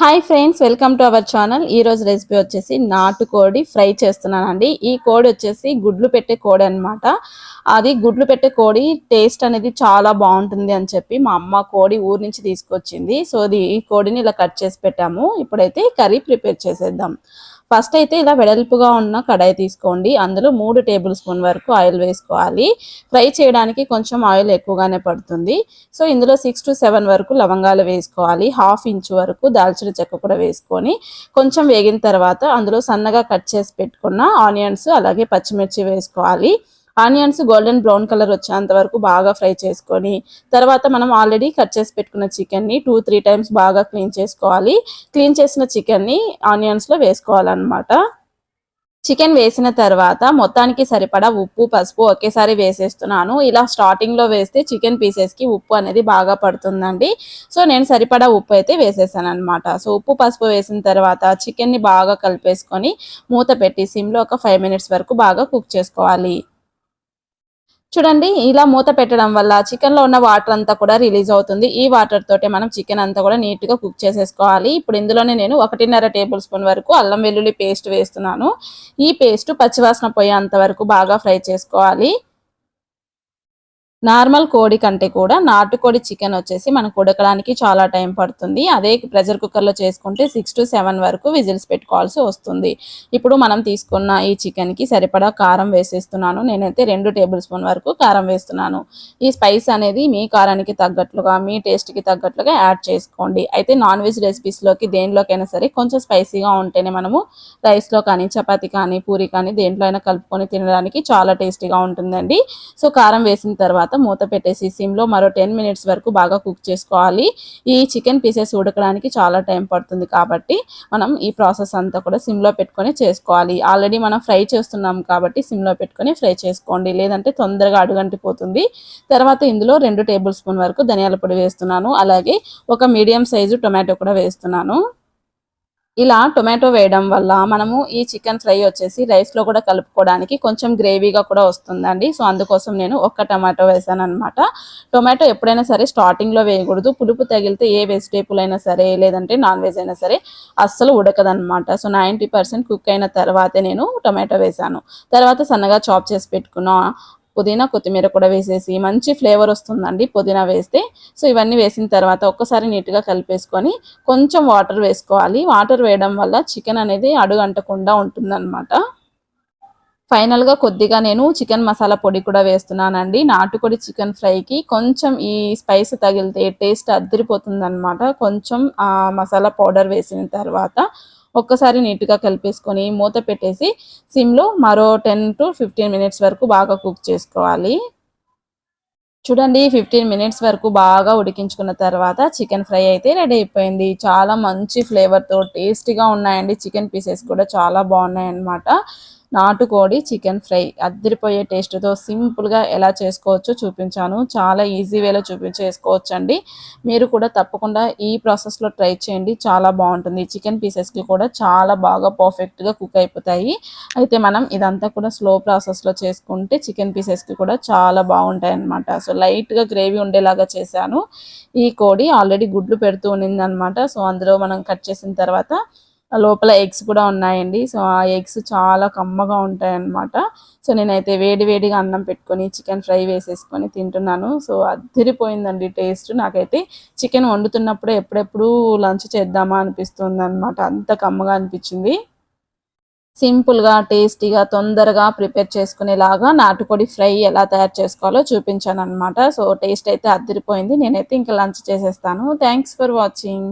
Hi friends welcome to our channel ఈ రోజు recipe వచ్చేసి నాటుకోడి ఫ్రై చేస్తున్నానండి. ఈ కోడి వచ్చేసి గుడ్లు పెట్టే కోడి అనమాట అది గుడ్లు పెట్టే కోడి టేస్ట్ అనేది చాలా బాగుంటుంది అని చెప్పి మా అమ్మ కోడి ఊరి నుంచి తీసుకొచ్చింది. సో అది ఈ కోడిని ఇలా కట్ చేసి పెట్టాము. ఇప్పుడైతే కర్రీ ప్రిపేర్ చేసేద్దాం. ఫస్ట్ అయితే ఇలా వెడల్పుగా ఉన్న కడాయి తీసుకోండి. అందులో మూడు టేబుల్ స్పూన్ వరకు ఆయిల్ వేసుకోవాలి. ఫ్రై చేయడానికి కొంచెం ఆయిల్ ఎక్కువగానే పడుతుంది. సో ఇందులో సిక్స్ టు సెవెన్ వరకు లవంగాలు వేసుకోవాలి. హాఫ్ ఇంచ్ వరకు దాల్చిన చెక్క కూడా వేసుకొని కొంచెం వేగిన తర్వాత అందులో సన్నగా కట్ చేసి పెట్టుకున్న ఆనియన్స్ అలాగే పచ్చిమిర్చి వేసుకోవాలి. ఆనియన్స్ గోల్డెన్ బ్రౌన్ కలర్ వచ్చేంత వరకు బాగా ఫ్రై చేసుకొని తర్వాత మనం ఆల్రెడీ కట్ చేసి పెట్టుకున్న చికెన్ని టూ త్రీ టైమ్స్ బాగా క్లీన్ చేసుకోవాలి. క్లీన్ చేసిన చికెన్ని ఆనియన్స్లో వేసుకోవాలన్నమాట. చికెన్ వేసిన తర్వాత మొత్తానికి సరిపడా ఉప్పు పసుపు ఒకేసారి వేసేస్తున్నాను. ఇలా స్టార్టింగ్లో వేస్తే చికెన్ పీసెస్కి ఉప్పు అనేది బాగా పడుతుందండి. సో నేను సరిపడా ఉప్పు అయితే వేసేసాను అనమాట సో ఉప్పు పసుపు వేసిన తర్వాత చికెన్ని బాగా కలిపేసుకొని మూత పెట్టి సిమ్లో ఒక ఫైవ్ మినిట్స్ వరకు బాగా కుక్ చేసుకోవాలి. చూడండి ఇలా మూత పెట్టడం వల్ల చికెన్లో ఉన్న వాటర్ అంతా కూడా రిలీజ్ అవుతుంది. ఈ వాటర్ తోటే మనం చికెన్ అంతా కూడా నీట్గా కుక్ చేసేసుకోవాలి. ఇప్పుడు ఇందులోనే నేను ఒకటిన్నర టేబుల్ స్పూన్ వరకు అల్లం వెల్లుల్లి పేస్ట్ వేస్తున్నాను. ఈ పేస్ట్ పచ్చివాసన పోయేంత వరకు బాగా ఫ్రై చేసుకోవాలి. నార్మల్ కోడి కంటే కూడా నాటుకోడి చికెన్ వచ్చేసి మనకు ఉడకడానికి చాలా టైం పడుతుంది. అదే ప్రెషర్ కుక్కర్లో చేసుకుంటే సిక్స్ టు సెవెన్ వరకు విజిల్స్ పెట్టుకోవాల్సి వస్తుంది. ఇప్పుడు మనం తీసుకున్న ఈ చికెన్కి సరిపడా కారం వేసేస్తున్నాను. నేనైతే రెండు టేబుల్ స్పూన్ వరకు కారం వేస్తున్నాను. ఈ స్పైస్ అనేది మీ కారానికి తగ్గట్లుగా మీ టేస్ట్కి తగ్గట్లుగా యాడ్ చేసుకోండి. అయితే నాన్ వెజ్ రెసిపీస్లోకి దేనిలోకైనా సరే కొంచెం స్పైసీగా ఉంటేనే మనము రైస్లో కానీ చపాతి కానీ పూరి కానీ దేంట్లో అయినా కలుపుకొని తినడానికి చాలా టేస్టీగా ఉంటుందండి. సో కారం వేసిన తర్వాత మూత పెట్టేసి సిమ్లో మరో టెన్ మినిట్స్ వరకు బాగా కుక్ చేసుకోవాలి. ఈ చికెన్ పీసెస్ ఉడకడానికి చాలా టైం పడుతుంది కాబట్టి మనం ఈ ప్రాసెస్ అంతా కూడా సిమ్లో పెట్టుకొని చేసుకోవాలి. ఆల్రెడీ మనం ఫ్రై చేస్తున్నాం కాబట్టి సిమ్లో పెట్టుకొని ఫ్రై చేసుకోండి. లేదంటే తొందరగా అడుగంటిపోతుంది. తర్వాత ఇందులో రెండు టేబుల్ స్పూన్ వరకు ధనియాల పొడి వేస్తున్నాను. అలాగే ఒక మీడియం సైజు టొమాటో కూడా వేస్తున్నాను. ఇలా టొమాటో వేయడం వల్ల మనము ఈ చికెన్ ఫ్రై వచ్చేసి రైస్లో కూడా కలుపుకోవడానికి కొంచెం గ్రేవీగా కూడా వస్తుందండి. సో అందుకోసం నేను ఒక్క టమాటో వేసాను అనమాట టొమాటో ఎప్పుడైనా సరే స్టార్టింగ్లో వేయకూడదు. పులుపు తగిలితే ఏ వెజిటేబుల్ అయినా సరే లేదంటే నాన్ వెజ్ అయినా సరే అస్సలు ఉడకదనమాట సో నైంటీ పర్సెంట్ కుక్ అయిన తర్వాతే నేను టొమాటో వేసాను. తర్వాత సన్నగా చాప్ చేసి పెట్టుకున్న పుదీనా కొత్తిమీర కూడా వేసేసి మంచి ఫ్లేవర్ వస్తుందండి పుదీనా వేస్తే. సో ఇవన్నీ వేసిన తర్వాత ఒక్కసారి నీట్గా కలిపేసుకొని కొంచెం వాటర్ వేసుకోవాలి. వాటర్ వేయడం వల్ల చికెన్ అనేది అడుగంటకుండా ఉంటుందన్నమాట. ఫైనల్గా కొద్దిగా నేను చికెన్ మసాలా పొడి కూడా వేస్తున్నానండి. నాటుకొడి చికెన్ ఫ్రైకి కొంచెం ఈ స్పైస్ తగిలితే టేస్ట్ అద్దరిపోతుంది కొంచెం మసాలా పౌడర్ వేసిన తర్వాత ఒక్కసారి నీట్గా కలిపేసుకొని మూత పెట్టేసి సిమ్లో మరో టెన్ టు ఫిఫ్టీన్ మినిట్స్ వరకు బాగా కుక్ చేసుకోవాలి. చూడండి ఫిఫ్టీన్ మినిట్స్ వరకు బాగా ఉడికించుకున్న తర్వాత చికెన్ ఫ్రై అయితే రెడీ అయిపోయింది. చాలా మంచి ఫ్లేవర్తో టేస్టీగా ఉన్నాయండి. చికెన్ పీసెస్ కూడా చాలా బాగున్నాయి అన్నమాట నాటుకోడి చికెన్ ఫ్రై. అద్దరిపోయే టేస్ట్తో సింపుల్గా ఎలా చేసుకోవచ్చో చూపించాను. చాలా ఈజీ వేలో చూపించేసుకోవచ్చు అండి మీరు కూడా తప్పకుండా ఈ ప్రాసెస్లో ట్రై చేయండి. చాలా బాగుంటుంది. చికెన్ పీసెస్కి కూడా చాలా బాగా పర్ఫెక్ట్గా కుక్ అయిపోతాయి. అయితే మనం ఇదంతా కూడా స్లో ప్రాసెస్లో చేసుకుంటే చికెన్ పీసెస్కి కూడా చాలా బాగుంటాయి అనమాట సో లైట్గా గ్రేవీ ఉండేలాగా చేశాను. ఈ కోడి ఆల్రెడీ గుడ్లు పెడుతూ ఉన్నిందనమాట సో అందులో మనం కట్ చేసిన తర్వాత లోపల ఎగ్స్ కూడా ఉన్నాయండి. సో ఆ ఎగ్స్ చాలా కమ్మగా ఉంటాయి అన్నమాట సో నేనైతే వేడి వేడిగా అన్నం పెట్టుకొని చికెన్ ఫ్రై వేసేసుకొని తింటున్నాను. సో అదిరిపోయిందండి టేస్ట్. నాకైతే చికెన్ వండుతున్నప్పుడు ఎప్పుడెప్పుడు లంచ్ చేద్దామా అనిపిస్తుంది అనమాట అంత కమ్మగా అనిపించింది. సింపుల్గా టేస్టీగా తొందరగా ప్రిపేర్ చేసుకునేలాగా నాటుకోడి ఫ్రై ఎలా తయారు చేసుకోవాలో చూపించాను అనమాట సో టేస్ట్ అయితే అద్దరిపోయింది నేనైతే ఇంకా లంచ్ చేసేస్తాను. Thanks for watching.